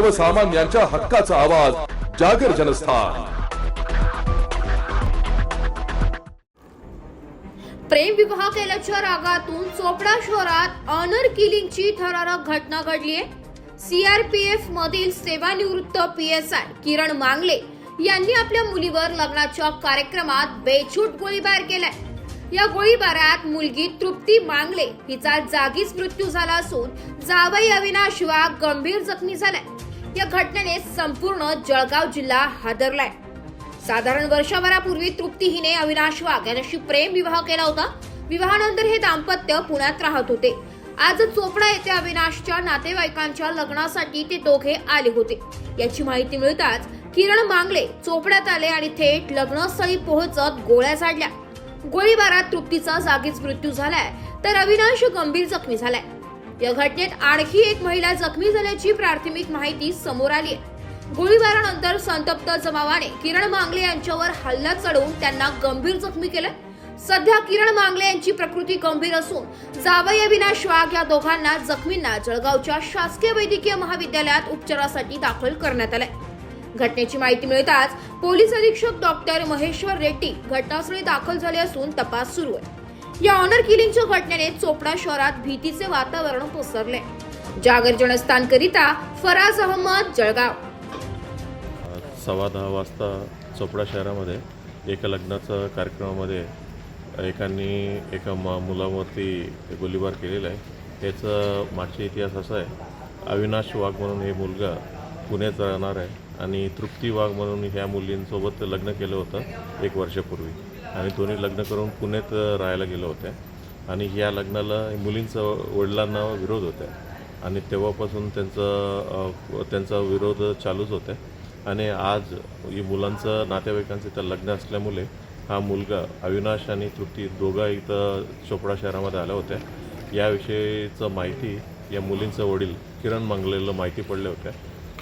सर्वसामान्यांच्या हक्काचा आवाज जागर जनस्थान. प्रेम विवाह केल्याच्या रागातून चोपडा शहरात ऑनर किलिंगची थरारक घटना घडलीय सीआरपीएफ मधील सेवानिवृत्त पीएसआय किरण मांगले यांनी आपल्या मुलीवर लग्नाच्या कार्यक्रमात बेछूट गोळीबार केलाय. या गोळीबारात मुलगी तृप्ती मांगले हिचा जागीच मृत्यू झाला असून जावई अविनाश वाघ गंभीर जखमी झालाय. या घटनेने संपूर्ण जळगाव जिल्हा हादरलाय. साधारण वर्षभरापूर्वी तृप्ती हिने अविनाश वाघ यांच्याशी प्रेम विवाह केला होता. विवाहानंतर हे दाम्पत्य पुण्यात राहत होते. आज चोपडा येथे अविनाशच्या नातेवाईकांच्या लग्नासाठी ते दोघे आले होते. याची माहिती मिळताच किरण मांगले चोपड्यात आले आणि थेट लग्नस्थळी पोहोचत गोळ्या झाडल्या. गोळीबारात तृप्तीचा जागीच मृत्यू झालाय तर अविनाश गंभीर जखमी झालाय. या घटनेत आणखी एक महिला जखमी झाल्याची प्राथमिक माहिती समोर आली आहे. गोळीबारानंतर संतप्त जमावाने किरण मांगले यांच्यावर हल्ला चढवून त्यांना गंभीर जखमी केलं. सध्या किरण मांगले यांची प्रकृती गंभीर असून जावई अविनाश वाघ या दोघांना जखमींना जळगावच्या शासकीय वैद्यकीय महाविद्यालयात उपचारासाठी दाखल करण्यात आलंय. घटनेची माहिती मिळताच पोलीस अधीक्षक डॉक्टर महेश्वर रेड्डी घटनास्थळी दाखल झाले असून तपास सुरू आहे. या ऑनर किलिंगच्या घटनेने चोपडा शहरात भीतीचे वातावरण पसरले. जागर जनस्थानकरिता फराज अहमद जळगाव. सव्वा दहा वाजता चोपडा शहरामध्ये एका लग्नाच्या कार्यक्रमामध्ये एकांनी एका मा मुलावरती गोळीबार केलेला आहे. त्याचा मागचा इतिहास असा आहे अविनाश वाघ म्हणून हे मुलगा पुण्यात राहणार आहे. आणि तृप्ती वाघ म्हणून ह्या मुलींसोबत लग्न केलं होतं एक वर्षापूर्वी. आणि दोन्ही लग्न करून पुण्यात राहायला गेलं होत्या आणि ह्या लग्नाला मुलींचं वडिलांना विरोध होता. आणि तेव्हापासून त्यांचा त्यांचा विरोध चालूच होता. आणि आज ही मुलांचं नातेवाईकांचं इथं लग्न असल्यामुळे हा मुलगा अविनाश आणि तृप्ती दोघा इथं चोपडा शहरामध्ये आल्या होत्या. याविषयीचं माहिती या मुलींचं वडील किरण मंगलेला माहिती पडल्या होत्या.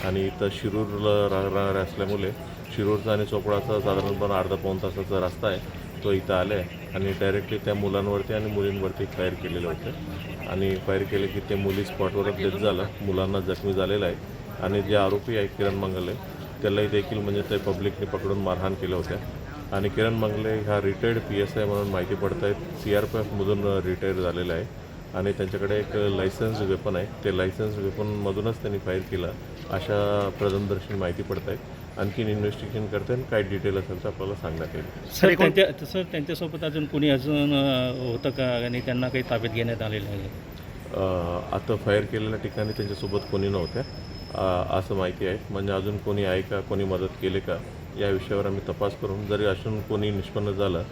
आणि इथं शिरूरला रा- राहणारे असल्यामुळे शिरूरचा आणि चोपडाचा साधारणपणे अर्धा पाऊण तासाचा रस्ता आहे. तो इथं आला आहे आणि डायरेक्टली त्या मुलांवरती आणि मुलींवरती फायर केलेले होते. आणि फायर केले की ते मुली स्पॉटवरच डेथ झालं. मुलांना जखमी झालेलं आहे. आणि जे आरोपी आहे किरण मंगले त्यालाही देखील म्हणजे ते पब्लिकने पकडून मारहाण केल्या होत्या आणि किरण मंगले हा रिटायर्ड पी एस आय म्हणून माहिती पडत आहेत सी आर पी एफमधून रिटायर झालेला आहे. आणि त्यांच्याकडे एक लायसन्स वेपन आहे. ते लायसन्स वेपनमधूनच त्यांनी फायर केलं. अशा प्रथमदर्शी माहिती पडत आहे आणखीन इन्व्हेस्टिगेशन करते आणि काय डिटेल असेल तर आपल्याला सांगण्यात येईल. सर त्यांच्या सर त्यांच्यासोबत अजून कोणी अजून होतं का? आणि त्यांना काही ताब्यात घेण्यात आलेलं आहे? अ, आता फायर केलेल्या ठिकाणी त्यांच्यासोबत कोणी नव्हत्या. असं माहिती आहे. म्हणजे अजून कोणी आहे का? कोणी मदत केली का? या विषयावर आम्ही तपास करून जरी अजून कोणी निष्पन्न झालं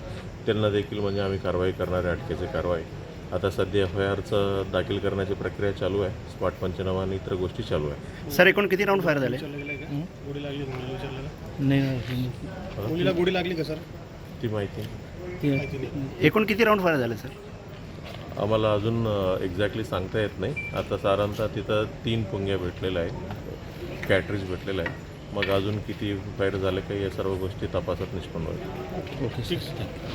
त्यांना देखील म्हणजे आम्ही कारवाई करणार आहे अटकेची कारवाई. आता सध्या एफ आय आरचं दाखल करण्याची प्रक्रिया चालू आहे. स्पॉट पंचनामा आणि इतर गोष्टी चालू आहे. सर एकूण किती राऊंड फायर झाले? नाही मुलीला गोडी लागली का सर? ती माहिती एकूण किती राऊंड फायर झाले सर? आम्हाला अजून एक्झॅक्टली सांगता येत नाही. आता साधारणतः तिथं तीन पुंग्या भेटलेल्या आहेत. कॅटरीज भेटलेलं आहे मग अजून किती फायर झाले का या सर्व गोष्टी तपासात निष्पन्न होईल.